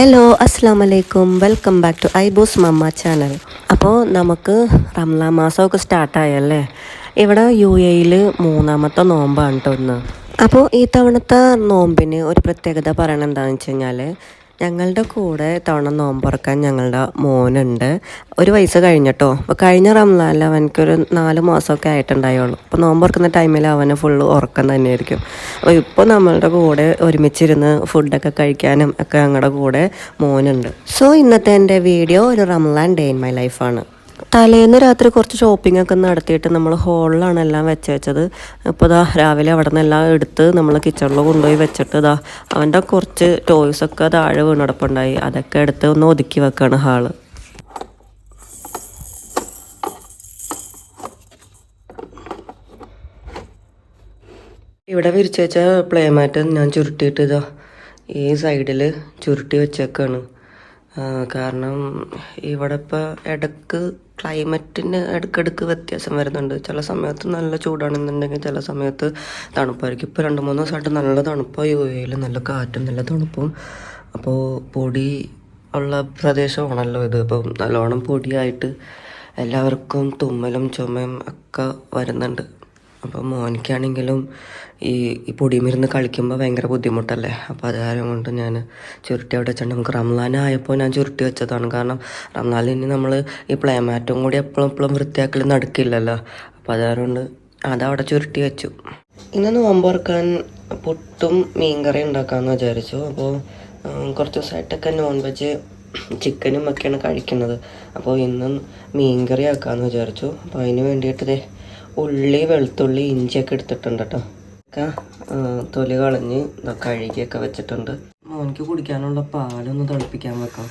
Hello അസ്സാം വലൈക്കും welcome back to Ibos mamma channel അപ്പോൾ നമുക്ക് റംലാൻ മാസമൊക്കെ സ്റ്റാർട്ടായല്ലേ ഇവിടെ യു എയിൽ മൂന്നാമത്തെ നോമ്പാണ് കേട്ടോ ഇന്ന്. അപ്പോൾ ഈ തവണത്തെ നോമ്പിന് ഒരു പ്രത്യേകത പറയണത് എന്താണെന്ന് വെച്ച് കഴിഞ്ഞാൽ ഞങ്ങളുടെ കൂടെ തവണ നോമ്പുറക്കാൻ ഞങ്ങളുടെ മോനുണ്ട്. ഒരു വയസ്സ് കഴിഞ്ഞിട്ടോ? അപ്പോൾ കഴിഞ്ഞ റംലാനിൽ അവനക്കൊരു നാല് മാസമൊക്കെ ആയിട്ടുണ്ടായുള്ളൂ. അപ്പോൾ നോമ്പുറക്കുന്ന ടൈമിൽ അവന് ഫുള്ള് ഉറക്കം തന്നെയായിരിക്കും. അപ്പോൾ ഇപ്പോൾ നമ്മളുടെ കൂടെ ഒരുമിച്ചിരുന്ന് ഫുഡൊക്കെ കഴിക്കാനും ഒക്കെ ഞങ്ങളുടെ കൂടെ മോനുണ്ട്. സോ ഇന്നത്തെ എന്റെ വീഡിയോ ഒരു റംലാൻ ഡേ ഇൻ മൈ ലൈഫാണ് തലേന്ന് രാത്രി കുറച്ച് ഷോപ്പിംഗ് ഒക്കെ നടത്തിയിട്ട് നമ്മൾ ഹോളിലാണ് എല്ലാം വെച്ച് വെച്ചത്. ഇപ്പോൾ ഇതാ രാവിലെ അവിടെ നിന്ന് എല്ലാം എടുത്ത് നമ്മൾ കിച്ചണിൽ കൊണ്ടുപോയി വെച്ചിട്ട് ഇതാ അവന്റെ കുറച്ച് ടോയ്സൊക്കെ താഴെ വീണടപ്പുണ്ടായി. അതൊക്കെ എടുത്ത് ഒന്ന് ഒതുക്കി വെക്കാണ് ഹാൾ. ഇവിടെ വിരിച്ചു വെച്ച പ്ലേ മാറ്റ് ഞാൻ ചുരുട്ടിയിട്ട് ഇതാ ഈ സൈഡിൽ ചുരുട്ടി വെച്ചേക്കാണ്. കാരണം ഇവിടെ ഇപ്പോൾ ഇടയ്ക്ക് ക്ലൈമറ്റിന് ഇടക്കിടക്ക് വ്യത്യാസം വരുന്നുണ്ട്. ചില സമയത്ത് നല്ല ചൂടാണെന്നുണ്ടെങ്കിൽ ചില സമയത്ത് തണുപ്പായിരിക്കും. ഇപ്പോൾ രണ്ട് മൂന്ന് ദിവസമായിട്ട് നല്ല തണുപ്പാണ് യു നല്ല കാറ്റും നല്ല തണുപ്പും. അപ്പോൾ പൊടി ഉള്ള പ്രദേശമാണല്ലോ ഇത്. അപ്പം നല്ലോണം പൊടിയായിട്ട് എല്ലാവർക്കും തുമ്മലും ചുമയും ഒക്കെ വരുന്നുണ്ട്. അപ്പോൾ മോനിക്കാണെങ്കിലും ഈ ഈ പൊടിയുമിരുന്ന് കളിക്കുമ്പോൾ ഭയങ്കര ബുദ്ധിമുട്ടല്ലേ? അപ്പോൾ അത് കൊണ്ട് ഞാൻ ചുരുട്ടി അവിടെ വെച്ചിട്ടുണ്ട് നമുക്ക് റംലാനായപ്പോൾ ഞാൻ ചുരുട്ടി വെച്ചതാണ്. കാരണം റംലാനിൽ ഇനി നമ്മൾ ഈ പ്ലേ മാറ്റും കൂടി എപ്പോഴും എപ്പോഴും വൃത്തിയാക്കൽ നടക്കില്ലല്ലോ. അപ്പോൾ അത് കാരണം കൊണ്ട് അതവിടെ ചുരുട്ടി വെച്ചു. ഇന്ന് നോമ്പുറക്കാൻ പുട്ടും മീൻകറി ഉണ്ടാക്കാമെന്ന് വിചാരിച്ചു. അപ്പോൾ കുറച്ച് ദിവസമായിട്ടൊക്കെ നോൺ വെജ് ചിക്കനും ഒക്കെയാണ് കഴിക്കുന്നത്. അപ്പോൾ ഇന്ന് മീൻകറി ആക്കാമെന്ന് വിചാരിച്ചു. അപ്പോൾ അതിന് വേണ്ടിയിട്ട് ഉള്ളി വെളുത്തുള്ളി ഇഞ്ചിയൊക്കെ എടുത്തിട്ടുണ്ട് കേട്ടോ ഒക്കെ തൊലി കളഞ്ഞ് കഴുകിയൊക്കെ വെച്ചിട്ടുണ്ട്. മോനിക്ക് കുടിക്കാനുള്ള പാലൊന്ന് തിളപ്പിക്കാൻ വെക്കാം.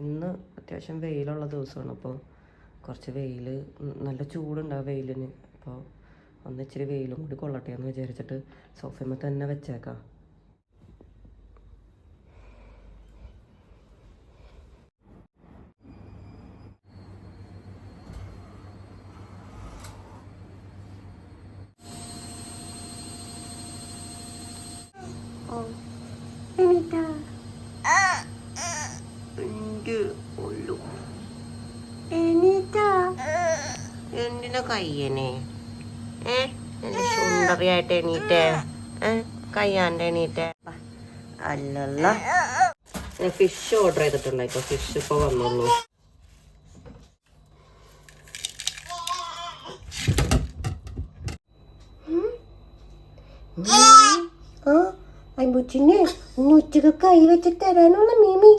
ഇന്ന് അത്യാവശ്യം വെയിലുള്ള ദിവസമാണ്. അപ്പോൾ കുറച്ച് വെയിൽ നല്ല ചൂടുണ്ടാവും വെയിലിന്. അപ്പോൾ ഒന്ന് ഇച്ചിരി വെയിലും കൂടി കൊള്ളട്ടെ എന്ന് വിചാരിച്ചിട്ട് സോഫയമ്മ തന്നെ വെച്ചേക്കാം. ഫിഷ് ഓർഡർ ചെയ്തിട്ടുണ്ട് ഇപ്പൊ ഫിഷ് ഇപ്പൊ വന്നുള്ളൂ. അമ്പുച്ചിനെ ഇന്ന് ഉച്ചയ്ക്ക് കൈ വെച്ചിട്ട് തരാനുള്ള മീമി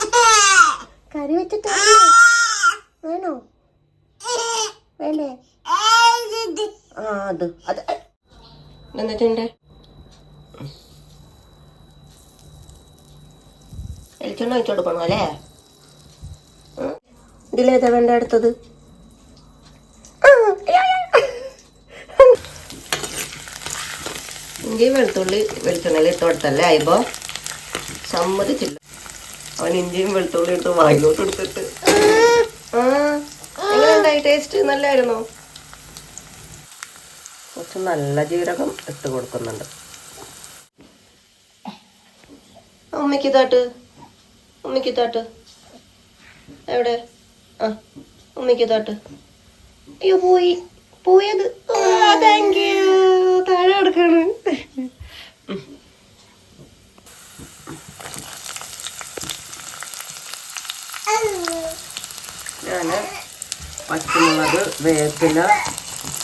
കറി വെച്ചിട്ട് വേണോ? വേണ്ടേ? ആ അത് അത്. എന്നിട്ടുണ്ട് എലിച്ചെണ്ണ ഒഴിച്ചു കൊടുക്കണോ അല്ലേ. ഇതിലേതാ വേണ്ട അടുത്തത്? ഇഞ്ചി വെളുത്തുള്ളി വെളിച്ചെണ്ണയിൽ ഇട്ട് കൊടുത്തല്ലേ ആയിപ്പോ സമ്മതിച്ചില്ല. അവൻ ഇഞ്ചിയും വെളുത്തുള്ളി ഇട്ട് വായിലോട്ട് എടുത്തിട്ട്. എങ്ങനെയുണ്ടായി? ടേസ്റ്റ് നല്ലായിരുന്നോ? കുറച്ച് നല്ല ജീരകം ഇട്ട് കൊടുക്കുന്നുണ്ട്. അമ്മയ്ക്ക് താട്ട് ഉമ്മയ്ക്ക് താട്ട് എവിടെ? ആ ഉമ്മിക്ക് താട്ട് അയ്യോ പോയി. പോയത്. താങ്ക് യു താഴെ കിടക്കാണ്. ഞാൻ പച്ചമുളക് വേപ്പില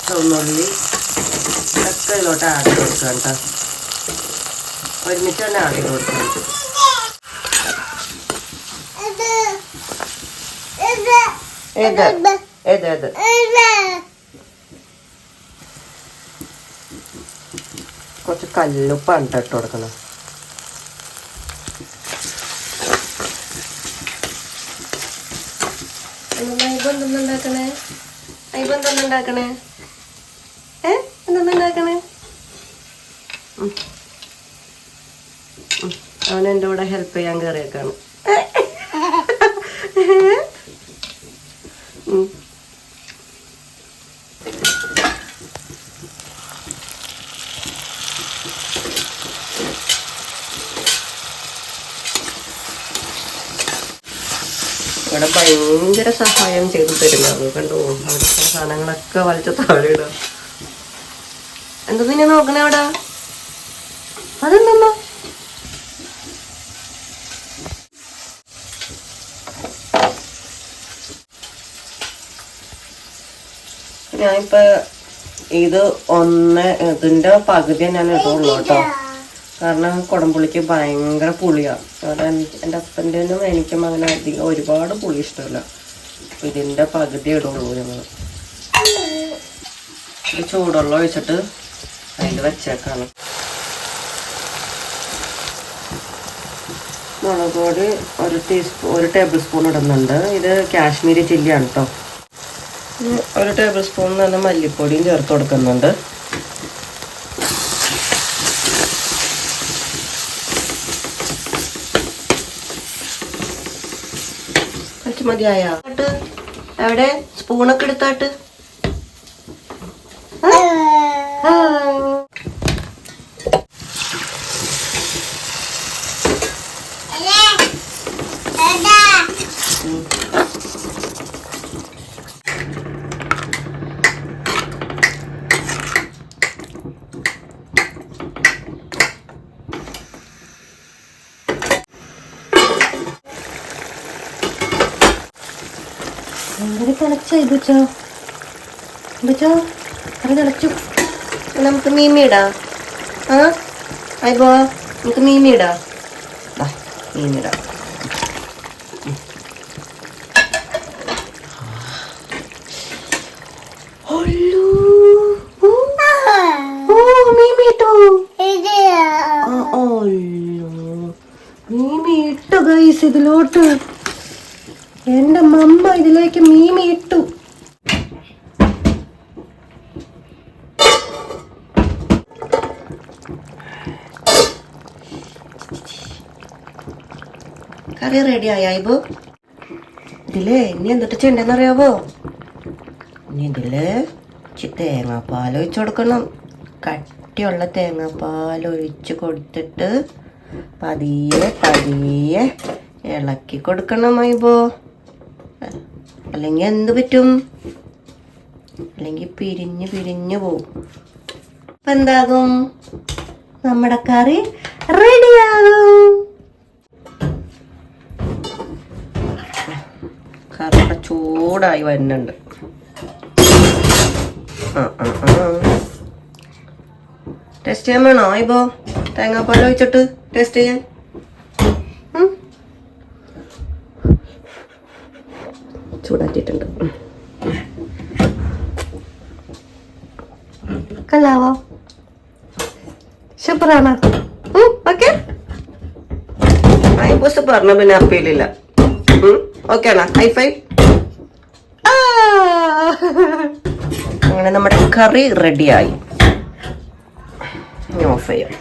ചുവന്നുള്ളി ഒക്കെ ഇതിലോട്ട് ആട്ടി കൊടുക്കാം കേട്ടോ ഒരുമിച്ച് തന്നെ ആട്ടി കൊടുക്കണം ഏത്? ഏത്? കുറച്ച് കല്ലുപ്പാണ് ട്ടോ ഇട്ട് കൊടുക്കണം. ഉണ്ടാക്കണേ അയ്യപ്പം എന്തെല്ലാം ഉണ്ടാക്കണേ ഏ? എന്തെല്ലാം ഉണ്ടാക്കണേ അവൻ എന്റെ കൂടെ ഹെൽപ്പ് ചെയ്യാൻ കയറിയേക്കാണ്. ഇവിടെ ഭയങ്കര സഹായം ചെയ്തു തരുന്നത് കണ്ടോ. അവിടുത്തെ സാധനങ്ങളൊക്കെ വലിച്ച താഴെയിടുക എന്താ നിന്നെ നോക്കണേ അവിടെ? അതെന്താ ഞാനിപ്പോ ഇത് ഒന്ന് ഇതിന്റെ പകുതി ഞാൻ ഇടുള്ളൂ കേട്ടോ. കാരണം കുടംപുളിക്ക് ഭയങ്കര പുളിയാണ് അവിടെ എന്റെ ഹസ്ബൻഡിനും എനിക്കും അങ്ങനെ അധികം ഒരുപാട് പുളി ഇഷ്ടമില്ല. ഇതിന്റെ പകുതി ഇടുള്ളൂ ഞങ്ങൾ ഇത് ചൂടുവെള്ളം ഒഴിച്ചിട്ട് അതിൽ വെച്ചേക്കാണ്. മുളക് പൊടി ഒരു ടീസ്പൂൺ ഒരു ടേബിൾ സ്പൂൺ ഇടുന്നുണ്ട്. ഇത് കാശ്മീരി ചില്ലിയാണ് കേട്ടോ ഒരു ടേബിൾ സ്പൂൺ തന്നെ മല്ലിപ്പൊടിയും ചേർത്ത് കൊടുക്കുന്നുണ്ട്. കുറച്ച് മതിയായ എവിടെ? സ്പൂണൊക്കെ എടുത്താട്ട്? ഇതുച്ചോ ഇതുച്ചോ അത് തിളച്ചു നമുക്ക് മീമിയിടാ ആ? അയ്യോ നമുക്ക് മീമിയിടാ ഇടാം ദാ, മീമി ഇടാം അയ്യോ. ഓ, ഓ, മീമി ഇട്ടോ. ആ, അയ്യോ. മീമി ഇട്ടു ഗൈസ് ഇതിലോട്ട് എന്റെ മമ്മ ഇതിലേക്ക് മീമി ഇട്ടു കറി റെഡി ആയോ ഇതിലേ ഇനി എന്തിട്ട് ചെയ്യണ്ടെന്നറിയാവോ ഇനി ഇതിൽ തേങ്ങാപ്പാൽ ഒഴിച്ചു കൊടുക്കണം. കട്ടിയുള്ള തേങ്ങാപ്പാൽ ഒഴിച്ച് കൊടുത്തിട്ട് പതിയെ പതിയെ ഇളക്കി കൊടുക്കണം അയ്യോ അല്ലെങ്കിൽ എന്ത് പറ്റും? അല്ലെങ്കിൽ പിരിഞ്ഞ് പിരിഞ്ഞു പോവും. ഇപ്പൊ എന്താകും? നമ്മുടെ കറി റെഡിയാകും ചൂടായി വരുന്നുണ്ട്. ടെസ്റ്റ് ചെയ്യാൻ വേണോ? ഇപ്പോ തേങ്ങാപ്പാൽ ഒഴിച്ചിട്ട് ടെസ്റ്റ് ചെയ്യാൻ? ചൂടാക്കിയിട്ടുണ്ട്. കല്ലാവോ? സൂപ്പറാണ്. ഓക്കെ ഐബോസ് പറഞ്ഞ പിന്നെ അപ്പീലില്ല ഓക്കെ ആണോ ഹൈ ഫൈവ് അങ്ങനെ നമ്മുടെ കറി റെഡിയായി. ഓഫ് ചെയ്യാം.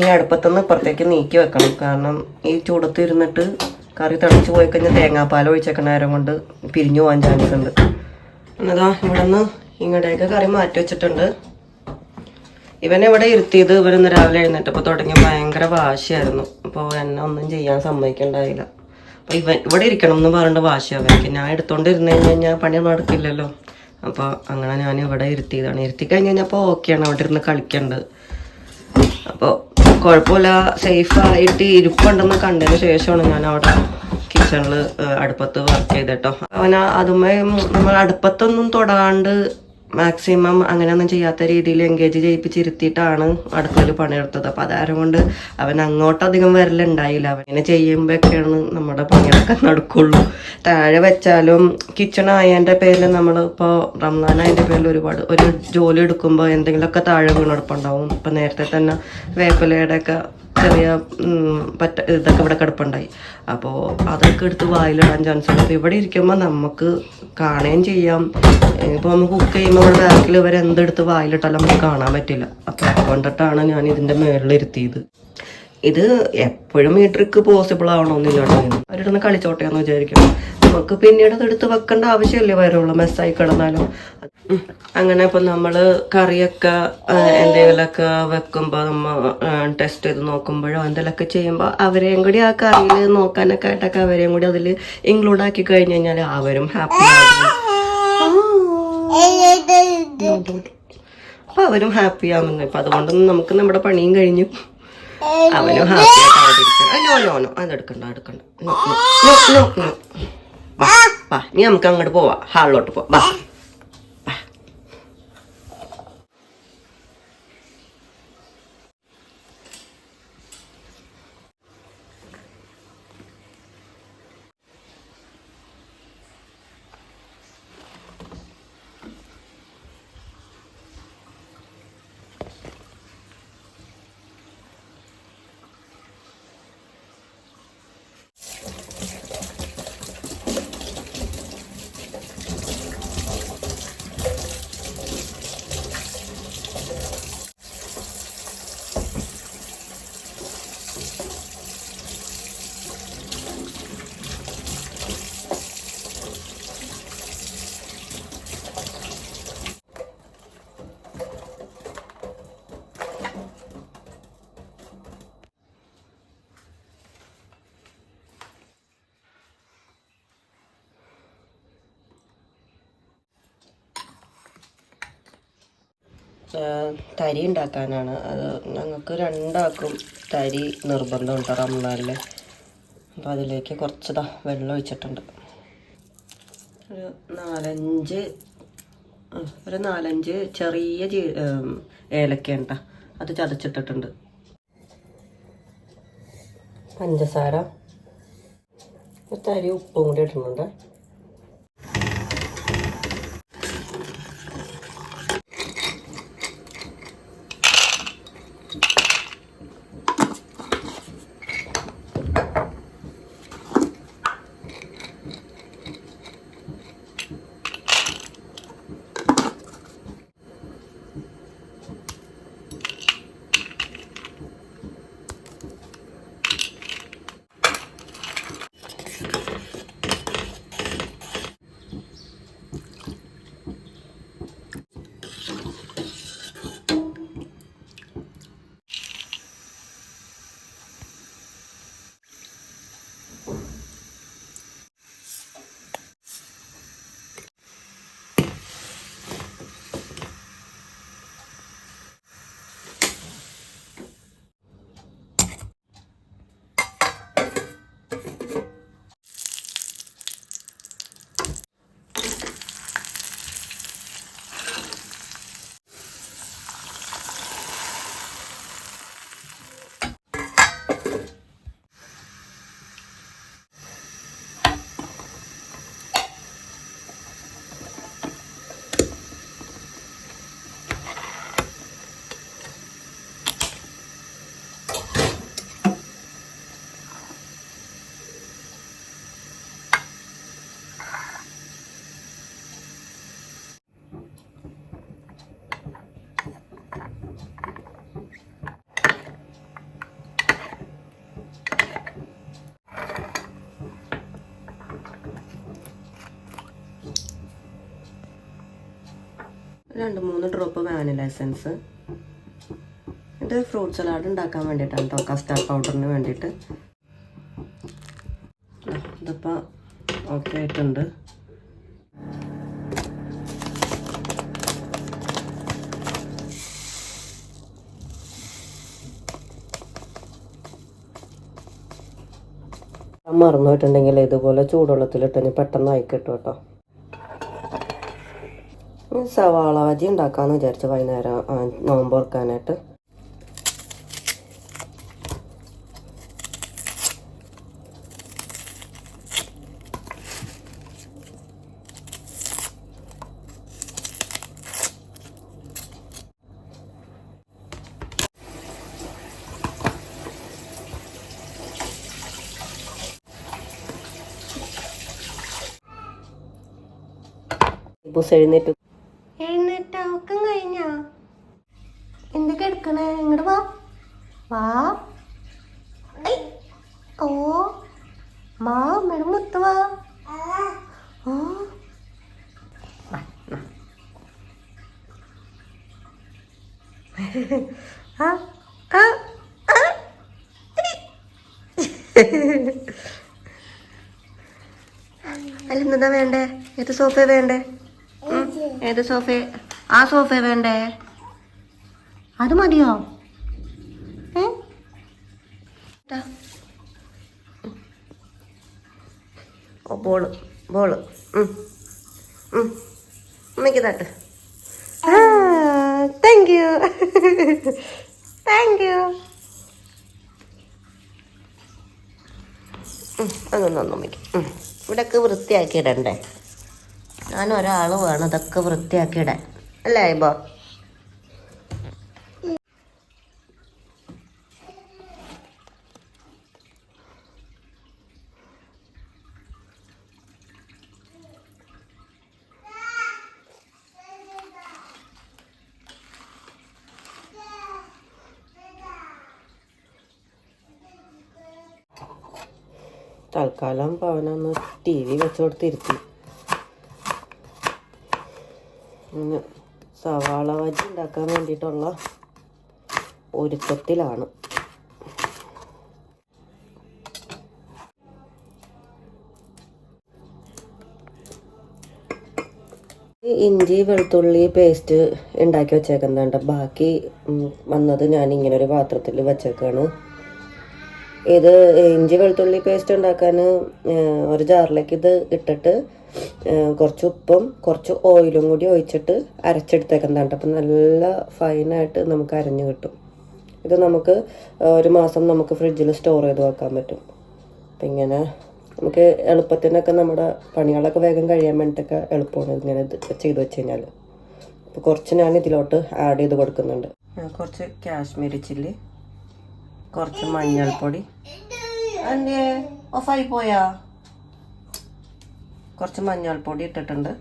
ഈ അടുപ്പത്തുനിന്ന് ഇപ്പുറത്തേക്ക് നീക്കി വെക്കണം. കാരണം ഈ ചൂടത്ത് ഇരുന്നിട്ട് കറി തിളച്ച് പോയി കഴിഞ്ഞാൽ തേങ്ങാപ്പാൽ ഒഴിച്ചേക്കണ നേരം കൊണ്ട് പിരിഞ്ഞു പോകാൻ ചാൻസ് ഉണ്ട്. എന്നതാ ഇവിടെ നിന്ന് ഇങ്ങോട്ടേക്ക് കറി മാറ്റി വെച്ചിട്ടുണ്ട്. ഇവനെ ഇവിടെ ഇരുത്തിയത് ഇവരൊന്ന് രാവിലെ എഴുന്നേറ്റപ്പോൾ തുടങ്ങി ഭയങ്കര വാശിയായിരുന്നു. അപ്പോൾ എന്നെ ഒന്നും ചെയ്യാൻ സമ്മതിക്കണ്ടായില്ല. അപ്പോൾ ഇവൻ ഇവിടെ ഇരിക്കണം എന്ന് പറഞ്ഞിട്ട് വാശി അവർക്ക് ഞാൻ എടുത്തോണ്ട് ഇരുന്ന് കഴിഞ്ഞാൽ ഞാൻ പണി നടക്കില്ലല്ലോ. അപ്പോൾ അങ്ങനെ ഞാൻ ഇവിടെ ഇരുത്തിയതാണ്. ഇരുത്തി കഴിഞ്ഞ് കഴിഞ്ഞപ്പോൾ ഓക്കെയാണ് അവിടെ ഇരുന്ന് കളിക്കേണ്ടത് അപ്പോൾ കുഴപ്പമില്ല. സേഫായിട്ട് ഇരിപ്പുണ്ടെന്ന് കണ്ടതിന് ശേഷമാണ് ഞാൻ അവിടെ കിച്ചണിൽ അടുപ്പത്ത് വർക്ക് ചെയ്തിട്ടോ അവന അതുമേ നമ്മൾ അടുപ്പത്തൊന്നും തൊടാണ്ട് മാക്സിമം അങ്ങനെയൊന്നും ചെയ്യാത്ത രീതിയിൽ എൻഗേജ് ചെയ്യിപ്പിച്ചിരുത്തിയിട്ടാണ് അടുക്കളയിൽ പണിയെടുത്തത്. അപ്പം അതാരം കൊണ്ട് അവൻ അങ്ങോട്ടധികം വരലുണ്ടായില്ല. അവൻ ഇങ്ങനെ ചെയ്യുമ്പോഴൊക്കെയാണ് നമ്മുടെ പണിയൊക്കെ നടക്കുള്ളൂ. താഴെ വെച്ചാലും കിച്ചൺ ആയതിന്റെ പേരിൽ നമ്മൾ ഇപ്പോൾ റംസാൻ അതിന്റെ പേരിൽ ഒരുപാട് ഒരു ജോലി എടുക്കുമ്പോൾ എന്തെങ്കിലുമൊക്കെ താഴെ വീണെടുപ്പുണ്ടാവും. ഇപ്പം നേരത്തെ തന്നെ വേപ്പിലയുടെ ഒക്കെ ചെറിയ പറ്റ ഇതൊക്കെ ഇവിടെ കിടപ്പുണ്ടായി. അപ്പോൾ അതൊക്കെ എടുത്ത് വായിലിടാൻ ചാൻസ് ഉണ്ട്. അപ്പോൾ ഇവിടെ ഇരിക്കുമ്പോൾ നമുക്ക് കാണുകയും ചെയ്യാം. ഇപ്പോൾ നമുക്ക് കുക്ക് ചെയ്യുമ്പോൾ നമ്മുടെ ബാക്കിൽ ഇവർ എന്തെടുത്ത് വായിലിട്ടാലും നമുക്ക് കാണാൻ പറ്റില്ല. അപ്പോൾ അതുകൊണ്ടിട്ടാണ് ഞാൻ ഇതിന്റെ മേളിലിരുത്തിയത് ഇത് എപ്പോഴും ഈ ട്രിക്ക് പോസിബിൾ ആവണമെന്നില്ല കേട്ടോ അവരിടുന്ന് കളിച്ചോട്ടെ എന്ന് വിചാരിക്കണം നമുക്ക് പിന്നീട് അത് എടുത്ത് വെക്കേണ്ട ആവശ്യമില്ലേ വരുള്ളൂ മെസ്സായി കിടന്നാലും. അങ്ങനെ ഇപ്പം നമ്മൾ കറിയൊക്കെ എന്തെങ്കിലുമൊക്കെ വെക്കുമ്പോൾ നമ്മൾ ടെസ്റ്റ് ചെയ്ത് നോക്കുമ്പോഴോ എന്തെങ്കിലുമൊക്കെ ചെയ്യുമ്പോൾ അവരെയും കൂടി ആ കറിയിൽ നോക്കാനൊക്കെ ആയിട്ടൊക്കെ അവരെയും കൂടി അതിൽ ഇൻക്ലൂഡ് ആക്കി കഴിഞ്ഞ് കഴിഞ്ഞാൽ അവരും ഹാപ്പി ആകും. അപ്പൊ അവരും ഹാപ്പി ആവുന്നു. ഇപ്പൊ അതുകൊണ്ടൊന്നും നമുക്ക് നമ്മുടെ പണിയും കഴിഞ്ഞു. അവനും ഹാപ്പി ആയിട്ട് അവിടെ ഇരിക്കണം നോ നോ നോ. അതെടുക്കണ്ട എടുക്കണ്ട നോ നോ നോ വാ വാ നമുക്ക് അങ്ങോട്ട് പോവാ. ഹാളിലോട്ട് പോവാ. വാ. തരി ഉണ്ടാക്കാനാണ്. അത് ഞങ്ങൾക്ക് രണ്ടാക്കും തരി നിർബന്ധമുണ്ട് റംസാനിൽ അപ്പം അതിലേക്ക് കുറച്ചതാ വെള്ളം ഒഴിച്ചിട്ടുണ്ട്. ഒരു നാലഞ്ച് ഒരു നാലഞ്ച് ചെറിയ ജീ ഏലക്ക ഉണ്ട അത് ചതച്ചിട്ടിട്ടുണ്ട്. പഞ്ചസാര തരി ഉപ്പും കൂടി ഇടുന്നുണ്ട്. രണ്ട് മൂന്ന് ഡ്രോപ്പ് വാനില എസൻസ് ഇത് ഫ്രൂട്ട് സലാഡ് ഉണ്ടാക്കാൻ വേണ്ടിയിട്ടാണ് കേട്ടോ കസ്റ്റാർഡ് പൗഡറിന് വേണ്ടിയിട്ട്. ഇതിപ്പോൾ ഓക്കെ ആയിട്ടുണ്ട്. മറന്നു പോയിട്ടുണ്ടെങ്കിൽ ഇതുപോലെ ചൂടുവെള്ളത്തിലിട്ട് പെട്ടെന്ന് ആയി കിട്ടും ഇനി സവാള ബജി ഉണ്ടാക്കാമെന്ന് വിചാരിച്ചു വൈകുന്നേരം നോമ്പ് ഓർക്കാനായിട്ട് ഇപ്പോൾ എഴുന്നേറ്റ ഒക്കെ കഴിഞ്ഞാ എന്തൊക്കെ എടുക്കണേ ഇങ്ങോട്ട് വാ വാ ഐ. ഓ മാ മേഡം മുത്ത് വാ ഓ ആ ആ ആ അല്ല എന്താ വേണ്ടേ ഏത് സോഫ വേണ്ടേ? ഏത്? സോഫ? ആ സോഫ വേണ്ടേ? അത് മതിയോ? ഏ? Ball ball. ഉമ്മയ്ക്ക് തട്ട്. താങ്ക് യു താങ്ക് യു അതൊന്നും അമ്മയ്ക്ക് ഇവിടെയൊക്കെ വൃത്തിയാക്കി ഇടണ്ടേ ഞാൻ വേണം ഇതൊക്കെ വൃത്തിയാക്കിയിടാൻ. അല്ലേ ഇപ്പോൾ തൽക്കാലം പവനൊന്ന് ടി വി വെച്ചുകൊടുത്തിരുത്തി ഇന്ന് സവാള വജി ഉണ്ടാക്കാൻ വേണ്ടിയിട്ടുള്ള ഒരുക്കത്തിലാണ്. ഇഞ്ചി വെളുത്തുള്ളി പേസ്റ്റ് ഉണ്ടാക്കി വെച്ചേക്കുന്നുണ്ട് ബാക്കി വന്നത് ഞാൻ ഇങ്ങനെ ഒരു പാത്രത്തിൽ വെച്ചേക്കാണ്. ഇത് ഇഞ്ചി വെളുത്തുള്ളി പേസ്റ്റ് ഉണ്ടാക്കാൻ ഒരു ജാറിലേക്ക് ഇത് ഇട്ടിട്ട് കുറച്ച് ഉപ്പും കുറച്ച് ഓയിലും കൂടി ഒഴിച്ചിട്ട് അരച്ചെടുത്തേക്കുന്നതാണ് അപ്പം നല്ല ഫൈനായിട്ട് നമുക്ക് അരഞ്ഞു കിട്ടും. ഇത് നമുക്ക് ഒരു മാസം നമുക്ക് ഫ്രിഡ്ജിൽ സ്റ്റോർ ചെയ്ത് വെക്കാൻ പറ്റും. അപ്പം ഇങ്ങനെ നമുക്ക് എളുപ്പത്തിനൊക്കെ നമ്മുടെ പണികളൊക്കെ വേഗം കഴിയാൻ വേണ്ടിയിട്ടൊക്കെ എളുപ്പമാണ് ഇങ്ങനെ ഇത് ചെയ്ത് വെച്ച് കഴിഞ്ഞാൽ അപ്പോൾ കുറച്ച് ഞാൻ ഇതിലോട്ട് ആഡ് ചെയ്ത് കൊടുക്കുന്നുണ്ട്. കുറച്ച് കാശ്മീരി ചില്ലി കുറച്ച് മഞ്ഞൾപ്പൊടി. അല്ലേ ഓഫായി പോയാ? കുറച്ച് മഞ്ഞൾപ്പൊടി ഇട്ടിട്ടുണ്ട്.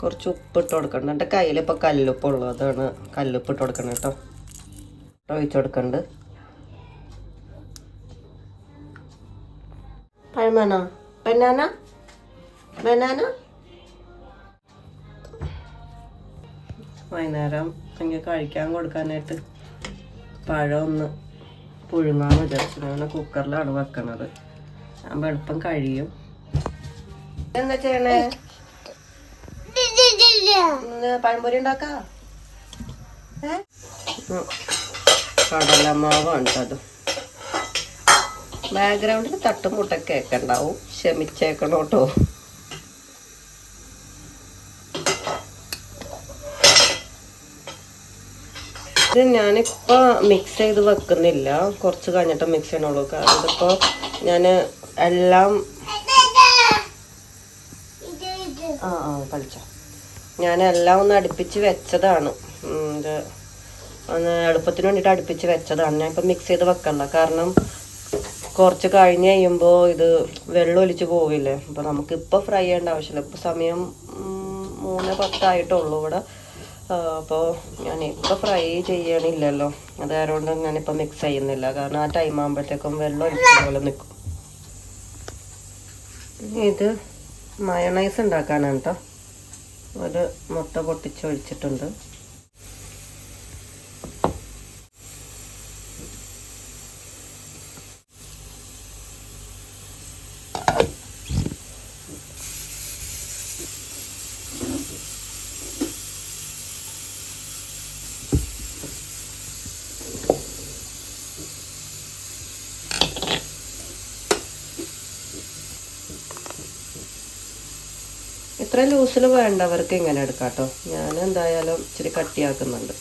കുറച്ച് ഉപ്പ് ഇട്ട് കൊടുക്കണം എന്റെ കയ്യിൽ ഇപ്പോൾ കല്ലുപ്പ് ഉള്ളു അതാണ് കല്ലുപ്പ് ഇട്ട് കൊടുക്കണം കേട്ടോ. ഒഴിച്ചു കൊടുക്കണ്ട്. പഴം വേണോ ബനാന? ബനാന? വൈകുന്നേരം എനിക്ക് കഴിക്കാൻ കൊടുക്കാനായിട്ട് പഴം ഒന്ന് പുഴുങ്ങാന്ന് വിചാരിച്ചു ഞാൻ കുക്കറിലാണ് വെക്കണത്. ആകുമ്പോൾ എളുപ്പം കഴിയും. എന്താ ചെയ്യണേ? പഴംപൊരി ഉണ്ടാക്കാ? മാവ് ബാക്ക്ഗ്രൗണ്ടിൽ തട്ടുമുട്ടൊക്കെ ഉണ്ടാവും ക്ഷമിച്ചേക്കണം കേട്ടോ ഇത് ഞാനിപ്പോൾ മിക്സ് ചെയ്ത് വെക്കുന്നില്ല. കുറച്ച് കഴിഞ്ഞിട്ട് മിക്സ് ചെയ്യണുള്ളൂ. കാരണം ഇതിപ്പോൾ ഞാൻ എല്ലാം ആ ആ കളിച്ചോ. ഞാൻ എല്ലാം ഒന്ന് അടുപ്പിച്ച് വെച്ചതാണ്. ഇത് ഒന്ന് എളുപ്പത്തിന് വേണ്ടിയിട്ട് അടുപ്പിച്ച് വെച്ചതാണ്. ഞാൻ ഇപ്പം മിക്സ് ചെയ്ത് വെക്കണ്ട. കാരണം കുറച്ച് കഴിഞ്ഞ് കഴിയുമ്പോൾ ഇത് വെള്ളം ഒലിച്ച് പോവില്ലേ? അപ്പോൾ നമുക്കിപ്പോൾ ഫ്രൈ ചെയ്യേണ്ട ആവശ്യമില്ല. ഇപ്പോൾ സമയം മൂന്ന് പത്തായിട്ടുള്ളൂ ഇവിടെ. അപ്പോൾ ഞാൻ ഇപ്പോൾ ഫ്രൈ ചെയ്യണില്ലല്ലോ. അതായതുകൊണ്ട് ഞാനിപ്പോൾ മിക്സ് ചെയ്യുന്നില്ല. കാരണം ആ ടൈം ആകുമ്പോഴത്തേക്കും വെള്ളം ഒലിച്ച് പോലെ നിൽക്കും ഇത് മയണൈസ് ഉണ്ടാക്കാനാണ് കേട്ടോ ഒരു മുട്ട പൊട്ടിച്ച് ഇത്ര ലൂസിൽ വേണ്ടവർക്ക് ഇങ്ങനെ എടുക്കാം കേട്ടോ. ഞാൻ എന്തായാലും ഇച്ചിരി കട്ടിയാക്കുന്നുണ്ട്.